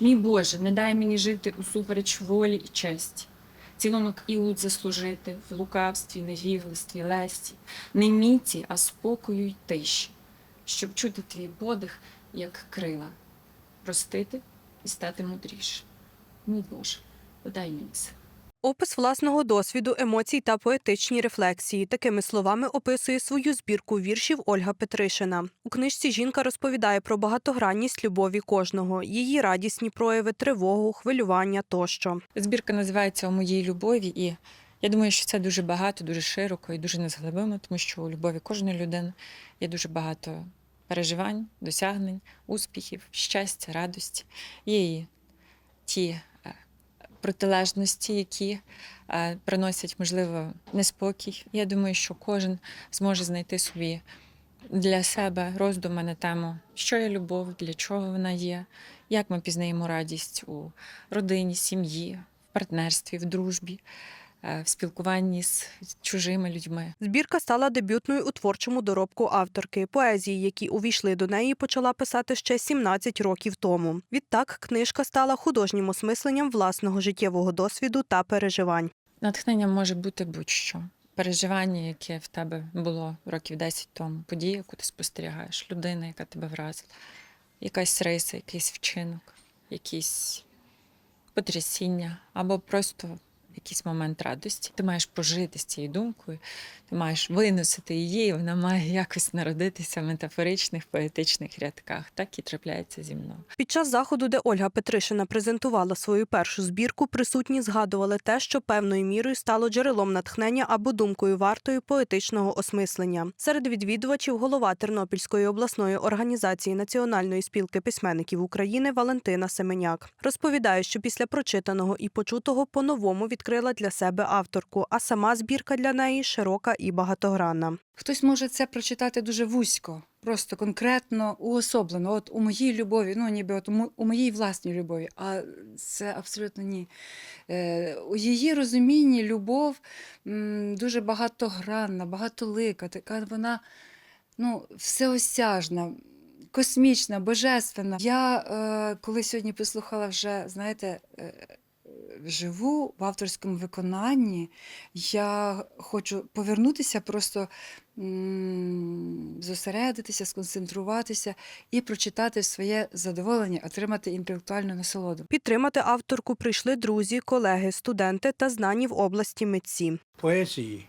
Мій Боже, не дай мені жити усупереч волі і честі. Цілунок і луд заслужити в лукавстві, невігластві, лесті, не міті, а спокою й тиші, щоб чути твій подих, як крила, простити і стати мудріше. Мій Боже, дай мені сил. Опис власного досвіду, емоцій та поетичні рефлексії. Такими словами описує свою збірку віршів Ольга Петришина. У книжці жінка розповідає про багатогранність любові кожного, її радісні прояви, тривогу, хвилювання тощо. Збірка називається У моїй любові, і я думаю, що це дуже багато, дуже широко і дуже незглибимо, тому що у любові кожної людини є дуже багато переживань, досягнень, успіхів, щастя, радості. Є і ті протилежності, які е, приносять, можливо, неспокій. Я думаю, що кожен зможе знайти собі для себе роздуми на тему, що є любов, для чого вона є, як ми пізнаємо радість у родині, сім'ї, в партнерстві, в дружбі, в спілкуванні з чужими людьми. Збірка стала дебютною у творчому доробку авторки. Поезії, які увійшли до неї, почала писати ще 17 років тому. Відтак книжка стала художнім осмисленням власного життєвого досвіду та переживань. Натхнення може бути будь-що. Переживання, яке в тебе було років 10 тому, подія, яку ти спостерігаєш, людина, яка тебе вразила, якась риса, якийсь вчинок, якісь потрясіння або просто якийсь момент радості. Ти маєш пожити з цією думкою, ти маєш виносити її, і вона має якось народитися в метафоричних поетичних рядках. Так і трапляється зі мною. Під час заходу, де Ольга Петришина презентувала свою першу збірку, присутні згадували те, що певною мірою стало джерелом натхнення або думкою вартою поетичного осмислення. Серед відвідувачів голова Тернопільської обласної організації Національної спілки письменників України Валентина Семеняк розповідає, що після прочитаного і почутого по-новому відкрила для себе авторку, а сама збірка для неї широка і багатогранна. Хтось може це прочитати дуже вузько, просто конкретно уособлено. От у моїй любові, ну ніби от у моїй власній любові, а це абсолютно ні. Е, у її розумінні любов м, дуже багатогранна, багатолика, така вона ну, всеосяжна. Космічна, божественна. Я е, коли сьогодні послухала вже, знаєте, е, вживу в авторському виконанні, я хочу повернутися, просто зосередитися, сконцентруватися і прочитати своє задоволення, отримати інтелектуальну насолоду. Підтримати авторку прийшли друзі, колеги, студенти та знані в області митці. поезії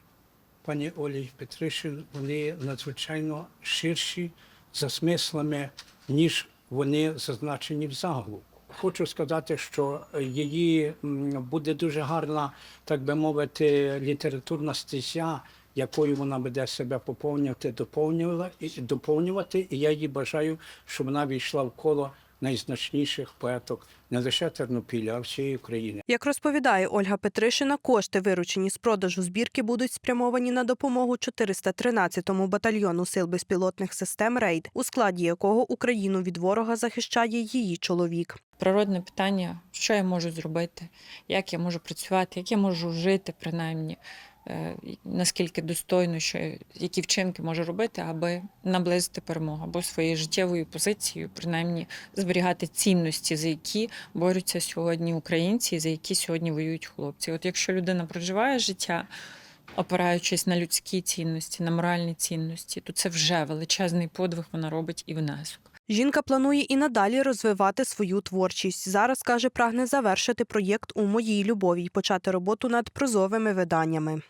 пані Олі Петришин вони надзвичайно ширші за смислами, ніж вони зазначені в заголовку. Хочу сказати, що її буде дуже гарна, так би мовити, літературна стезя, якою вона буде себе поповнювати, доповнювати, доповнювати. І я їй бажаю, щоб вона війшла в коло найзначніших поеток не лише Тернопіля, а всієї України. Як розповідає Ольга Петришина, кошти, виручені з продажу збірки, будуть спрямовані на допомогу 413-му батальйону сил безпілотних систем «Рейд», у складі якого Україну від ворога захищає її чоловік. Природне питання, що я можу зробити, як я можу працювати, як я можу жити, принаймні, наскільки достойно, що які вчинки можу робити, аби наблизити перемогу, або своєю життєвою позицією, принаймні зберігати цінності, за які борються сьогодні українці, за які сьогодні воюють хлопці. От якщо людина проживає життя, опираючись на людські цінності, на моральні цінності, то це вже величезний подвиг вона робить і внесок. Жінка планує і надалі розвивати свою творчість. Зараз каже, прагне завершити проєкт у моїй любові й почати роботу над прозовими виданнями.